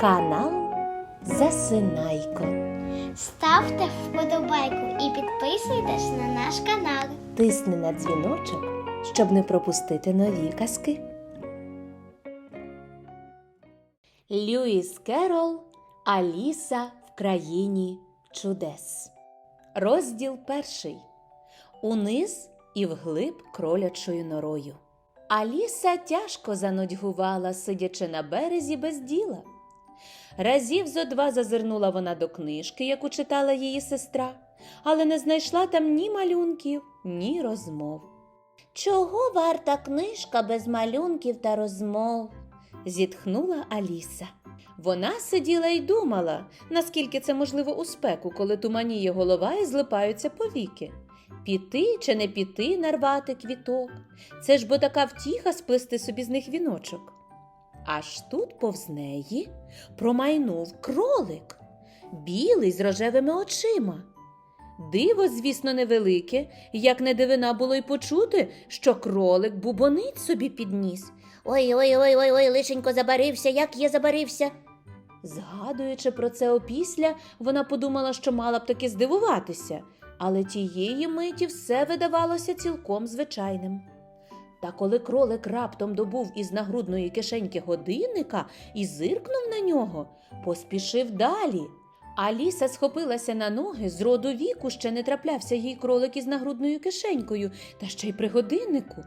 Канал Засинайко. Ставте вподобайку і підписуйтесь на наш канал. Тисни на дзвіночок, щоб не пропустити нові казки. Льюіс Керол Аліса в країні чудес. Розділ перший. Униз і вглиб кролячою норою. Аліса тяжко занудьгувала, сидячи на березі без діла. Разів зо два зазирнула вона до книжки, яку читала її сестра, але не знайшла там ні малюнків, ні розмов. Чого варта книжка без малюнків та розмов? зітхнула Аліса. Вона сиділа й думала, наскільки це можливо у спеку, коли туманіє голова і злипаються повіки. Піти чи не піти нарвати квіток. Це ж бо така втіха сплести собі з них віночок. Аж тут повз неї промайнув кролик, білий з рожевими очима. Диво, звісно, невелике, як не дивина було й почути, що кролик бубонить собі підніс. Ой, ой, ой, ой, ой, лишенько забарився, як я забарився. Згадуючи про це опісля, вона подумала, що мала б таки здивуватися, але тієї миті все видавалося цілком звичайним. Та коли кролик раптом добув із нагрудної кишеньки годинника і зиркнув на нього, поспішив далі. Аліса схопилася на ноги, з роду віку ще не траплявся їй кролик із нагрудною кишенькою, та ще й при годиннику.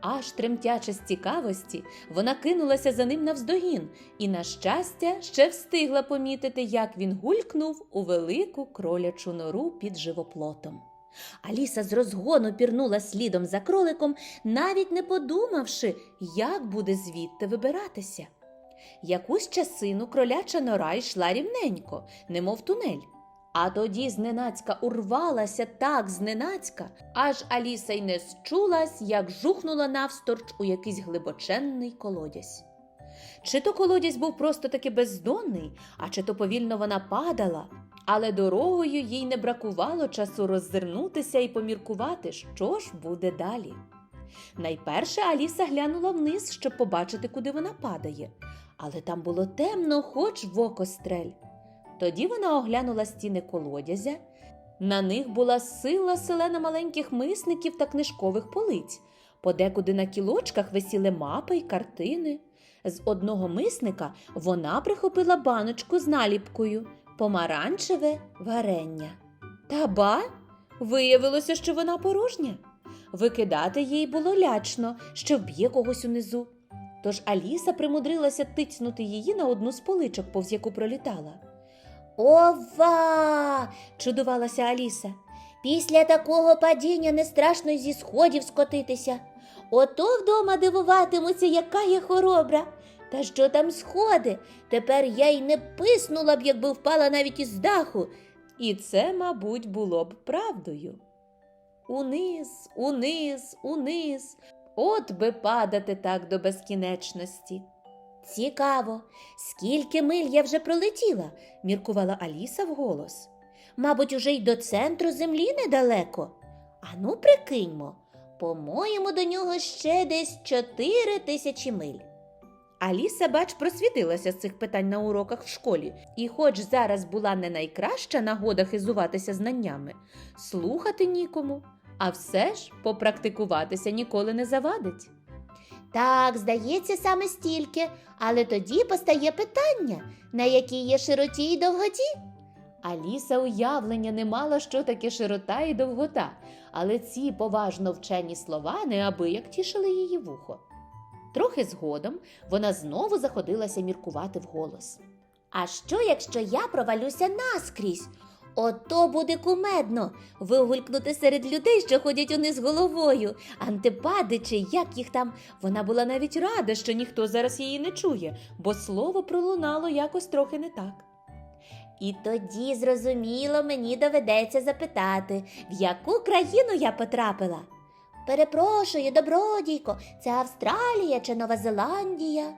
Аж тремтячи з цікавості, вона кинулася за ним навздогін і, на щастя, ще встигла помітити, як він гулькнув у велику кролячу нору під живоплотом. Аліса з розгону пірнула слідом за кроликом, навіть не подумавши, як буде звідти вибиратися. Якусь часину кроляча нора йшла рівненько, немов тунель. А тоді зненацька урвалася так зненацька, аж Аліса й не счулась, як жухнула навсторч у якийсь глибоченний колодязь. Чи то колодязь був просто таки бездонний, а чи то повільно вона падала, але дорогою їй не бракувало часу роззирнутися і поміркувати, що ж буде далі. Найперше Аліса глянула вниз, щоб побачити, куди вона падає, але там було темно, хоч в око стрель. Тоді вона оглянула стіни колодязя. На них була сила селена маленьких мисників та книжкових полиць. Подекуди на кілочках висіли мапи й картини. З одного мисника вона прихопила баночку з наліпкою помаранчеве варення. Та ба, виявилося, що вона порожня. Викидати їй було лячно, що вб'є когось унизу. Тож Аліса примудрилася тицнути її на одну з поличок, повз яку пролітала. Ова! Чудувалася Аліса. Після такого падіння не страшно зі сходів скотитися. Ото вдома дивуватимуться, яка я хоробра. Та що там сходи? Тепер я й не писнула б, якби впала навіть із даху. І це, мабуть, було б правдою. Униз, униз, униз. От би падати так до безкінечності. Цікаво, скільки миль я вже пролетіла, міркувала Аліса вголос. Мабуть, уже й до центру землі недалеко. Ану, прикиньмо, по-моєму, до нього ще десь чотири тисячі миль. Аліса, бач, просвітилася з цих питань на уроках в школі, і, хоч зараз була не найкраща нагода хизуватися знаннями, слухати нікому, а все ж попрактикуватися ніколи не завадить. Так, здається, саме стільки, але тоді постає питання, на якій є широті й довготі. Аліса уявлення не мала, що таке широта і довгота, але ці поважно вчені слова неабияк тішили її вухо. Трохи згодом вона знову заходилася міркувати вголос. А що, якщо я провалюся наскрізь? Ото буде кумедно вигулькнути серед людей, що ходять униз головою, антипади чи як їх там. Вона була навіть рада, що ніхто зараз її не чує, бо слово пролунало якось трохи не так. І тоді, зрозуміло, мені доведеться запитати, в яку країну я потрапила. Перепрошую, добродійко, це Австралія чи Нова Зеландія?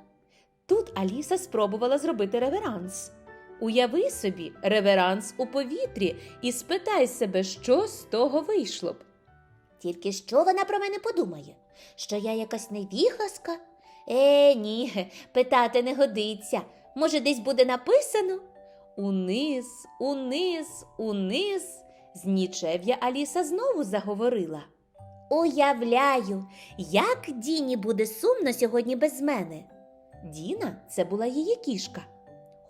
Тут Аліса спробувала зробити реверанс. Уяви собі реверанс у повітрі і спитай себе, що з того вийшло б. Тільки що вона про мене подумає? Що я якась невігласка? Е, ні, питати не годиться. Може, десь буде написано? Униз, униз, униз. З нічев'я Аліса знову заговорила. Уявляю, як Діні буде сумно сьогодні без мене. Діна це була її кішка.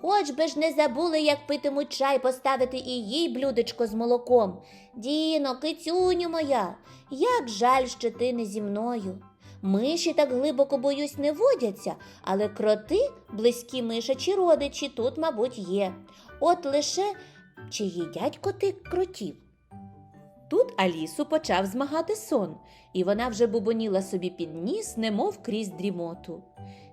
Хоч би ж не забули, як питимуть чай поставити і їй блюдечко з молоком. Діно, кицюню моя, як жаль, що ти не зі мною. Миші так глибоко, боюсь, не водяться, але кроти, близькі мишачі родичі, тут, мабуть, є. От лише чи їдять коти кротів? Тут Алісу почав змагати сон, і вона вже бубоніла собі під ніс, немов крізь дрімоту.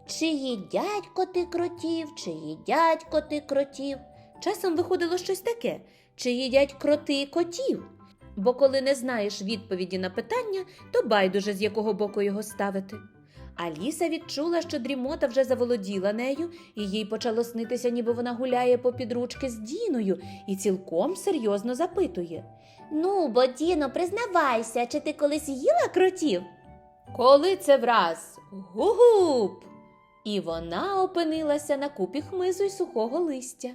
Чи їдять коти кротів, чи їдять коти кротів? Часом виходило щось таке, чи їдять кроти котів. Бо коли не знаєш відповіді на питання, то байдуже з якого боку його ставити. Аліса відчула, що дрімота вже заволоділа нею, і їй почало снитися, ніби вона гуляє попід ручки з Діною і цілком серйозно запитує. Ну, бо Діно, признавайся, чи ти колись їла кротів? Коли це враз? Гу-гуп! І вона опинилася на купі хмизу й сухого листя.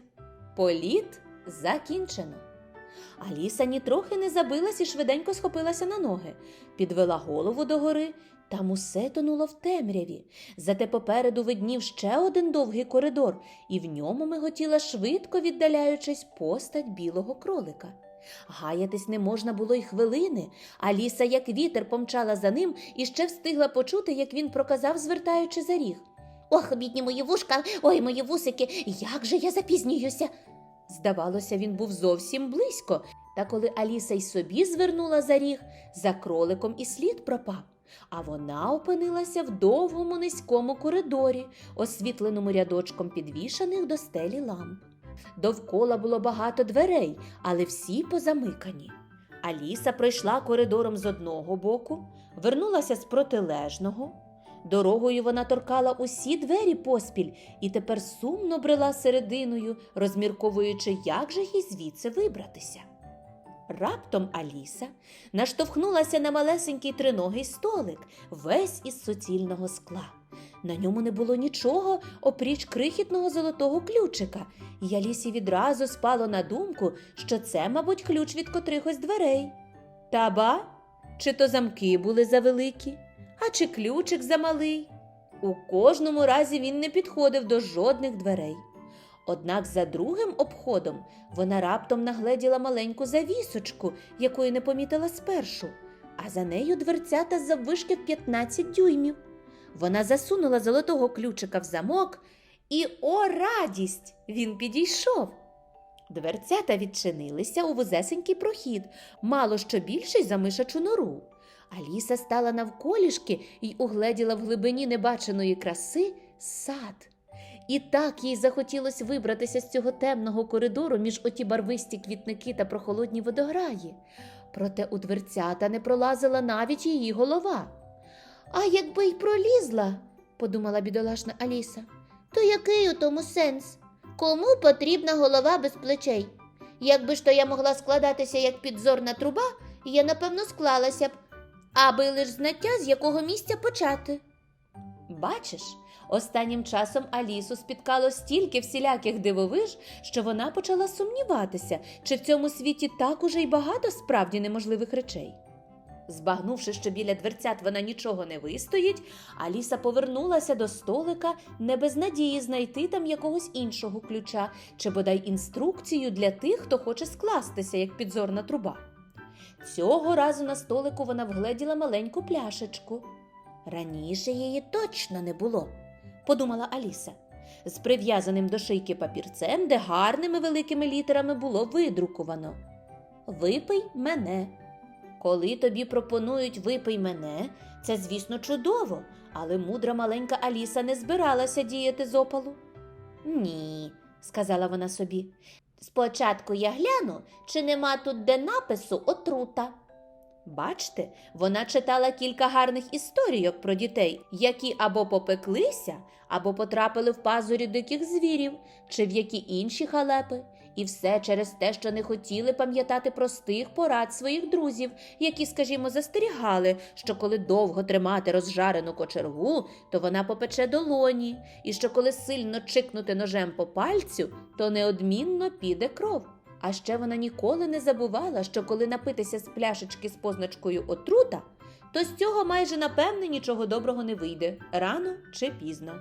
Політ закінчено. Аліса нітрохи не забилась і швиденько схопилася на ноги, підвела голову догори, там усе тонуло в темряві. Зате попереду виднів ще один довгий коридор, і в ньому миготіла швидко віддаляючись постать білого кролика. Гаятись не можна було й хвилини. Аліса, як вітер, помчала за ним і ще встигла почути, як він проказав, звертаючи за ріг. Ох, бідні мої вушка, ой, мої вусики, як же я запізнююся. Здавалося, він був зовсім близько, та коли Аліса й собі звернула за ріг, за кроликом і слід пропав. А вона опинилася в довгому низькому коридорі, освітленому рядочком підвішаних до стелі ламп. Довкола було багато дверей, але всі позамикані. Аліса пройшла коридором з одного боку, вернулася з протилежного. Дорогою вона торкала усі двері поспіль і тепер сумно брела серединою, розмірковуючи, як же їй звідси вибратися. Раптом Аліса наштовхнулася на малесенький триногий столик, весь із суцільного скла. На ньому не було нічого, опріч крихітного золотого ключика, і Алісі відразу спало на думку, що це, мабуть, ключ від котрихось дверей. Та ба, чи то замки були завеликі, а чи ключик замалий. У кожному разі він не підходив до жодних дверей. Однак за другим обходом вона раптом нагледіла маленьку завісочку, якої не помітила спершу, а за нею дверцята заввишки в 15 дюймів. Вона засунула золотого ключика в замок, і о, радість! Він підійшов. Дверцята відчинилися у вузесенький прохід, мало що більший за мишачу нору. Аліса стала навколішки й угледіла в глибині небаченої краси сад. І так їй захотілося вибратися з цього темного коридору між оті барвисті квітники та прохолодні водограї. Проте у дверцята не пролазила навіть її голова. А якби й пролізла, подумала бідолашна Аліса, то який у тому сенс? Кому потрібна голова без плечей? Якби ж то я могла складатися як підзорна труба, я напевно склалася б, аби лиш знаття, з якого місця почати. Бачиш, останнім часом Алісу спіткало стільки всіляких дивовиж, що вона почала сумніватися, чи в цьому світі так уже й багато справді неможливих речей. Збагнувши, що біля дверцят вона нічого не вистоїть, Аліса повернулася до столика не без надії знайти там якогось іншого ключа чи бодай інструкцію для тих, хто хоче скластися, як підзорна труба. Цього разу на столику вона вгледіла маленьку пляшечку. Раніше її точно не було, подумала Аліса, з прив'язаним до шийки папірцем, де гарними великими літерами було видруковано Випий мене. Коли тобі пропонують випий мене, це, звісно, чудово, але мудра маленька Аліса не збиралася діяти з опалу. Ні, сказала вона собі. Спочатку я гляну, чи нема тут де напису отрута. Бачте, вона читала кілька гарних історійок про дітей, які або попеклися, або потрапили в пазурі диких звірів, чи в які інші халепи. І все через те, що не хотіли пам'ятати простих порад своїх друзів, які, скажімо, застерігали, що коли довго тримати розжарену кочергу, то вона попече долоні, і що коли сильно чикнути ножем по пальцю, то неодмінно піде кров. А ще вона ніколи не забувала, що коли напитися з пляшечки з позначкою отрута, то з цього майже напевне нічого доброго не вийде рано чи пізно.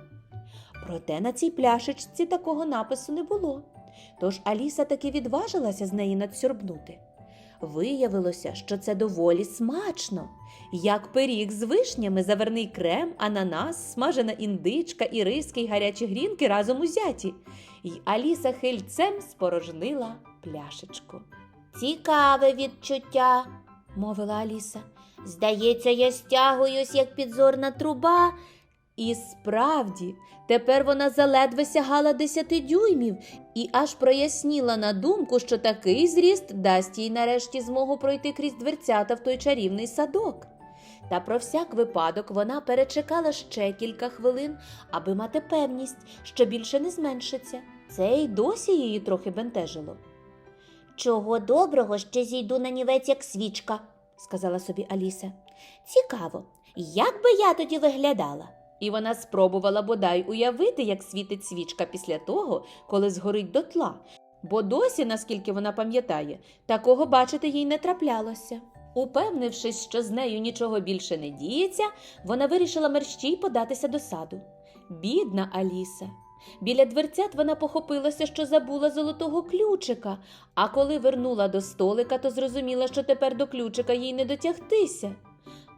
Проте на цій пляшечці такого напису не було. Тож Аліса таки відважилася з неї надсьорбнути. Виявилося, що це доволі смачно, як пиріг з вишнями, заверний крем, ананас, смажена індичка і риски й гарячі грінки разом узяті. І Аліса хильцем спорожнила пляшечку. Цікаве відчуття, Мовила Аліса. Здається, я стягуюсь, як підзорна труба. І справді, тепер вона заледве сягала десяти дюймів і аж проясніла на думку, що такий зріст дасть їй нарешті змогу пройти крізь дверцята в той чарівний садок. Та про всяк випадок вона перечекала ще кілька хвилин, аби мати певність, що більше не зменшиться. Це й досі її трохи бентежило, Чого доброго ще зійду на нівець, як свічка. сказала собі Аліса. Цікаво, як би я тоді виглядала? І вона спробувала бодай уявити, як світить свічка після того, коли згорить дотла. Бо досі, наскільки вона пам'ятає, такого бачити їй не траплялося. Упевнившись, що з нею нічого більше не діється, вона вирішила мерщій податися до саду. Бідна Аліса. Біля дверцят вона похопилася, що забула золотого ключика, а коли вернула до столика, то зрозуміла, що тепер до ключика їй не дотягтися.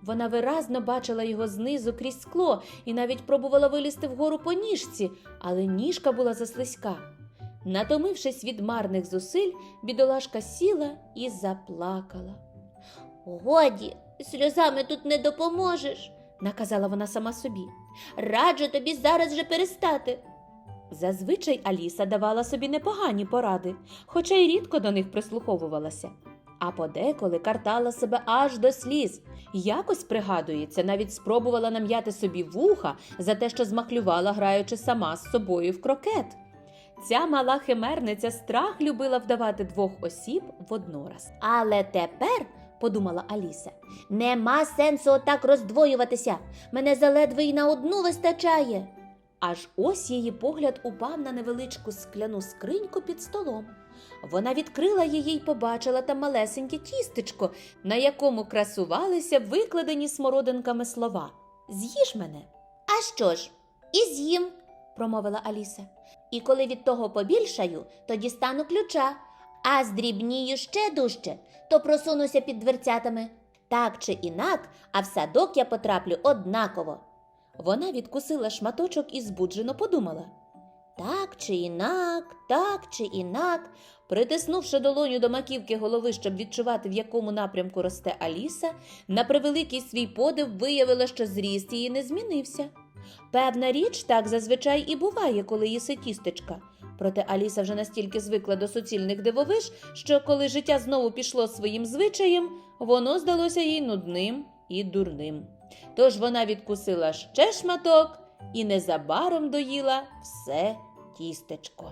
Вона виразно бачила його знизу крізь скло і навіть пробувала вилізти вгору по ніжці, але ніжка була заслизька. Натомившись від марних зусиль, бідолашка сіла і заплакала. Годі, сльозами тут не допоможеш. Наказала вона сама собі. Раджу тобі зараз же перестати. Зазвичай Аліса давала собі непогані поради, хоча й рідко до них прислуховувалася. А подеколи картала себе аж до сліз. Якось пригадується, навіть спробувала нам'яти собі вуха за те, що змахлювала, граючи сама з собою в крокет. Ця мала химерниця страх любила вдавати двох осіб воднораз. Але тепер, Подумала Аліса. нема сенсу отак роздвоюватися. Мене заледве й на одну вистачає. Аж ось її погляд упав на невеличку скляну скриньку під столом. Вона відкрила її й побачила там малесеньке тістечко, на якому красувалися викладені смородинками слова З'їж мене, А що ж, і з'їм, промовила Аліса. і коли від того побільшаю, то дістану ключа, а здрібнію ще дужче, то просунуся під дверцятами. Так чи інак, а в садок я потраплю однаково. Вона відкусила шматочок і збуджено подумала. Так чи інак, так чи інак, Притиснувши долоню до маківки голови, щоб відчувати, в якому напрямку росте Аліса, на превеликий свій подив виявила, що зріст її не змінився. Певна річ, так зазвичай і буває, коли їси тістечка. Проте Аліса вже настільки звикла до суцільних дивовиж, що коли життя знову пішло своїм звичаєм, воно здалося їй нудним і дурним. Тож вона відкусила ще шматок і незабаром доїла все тістечко.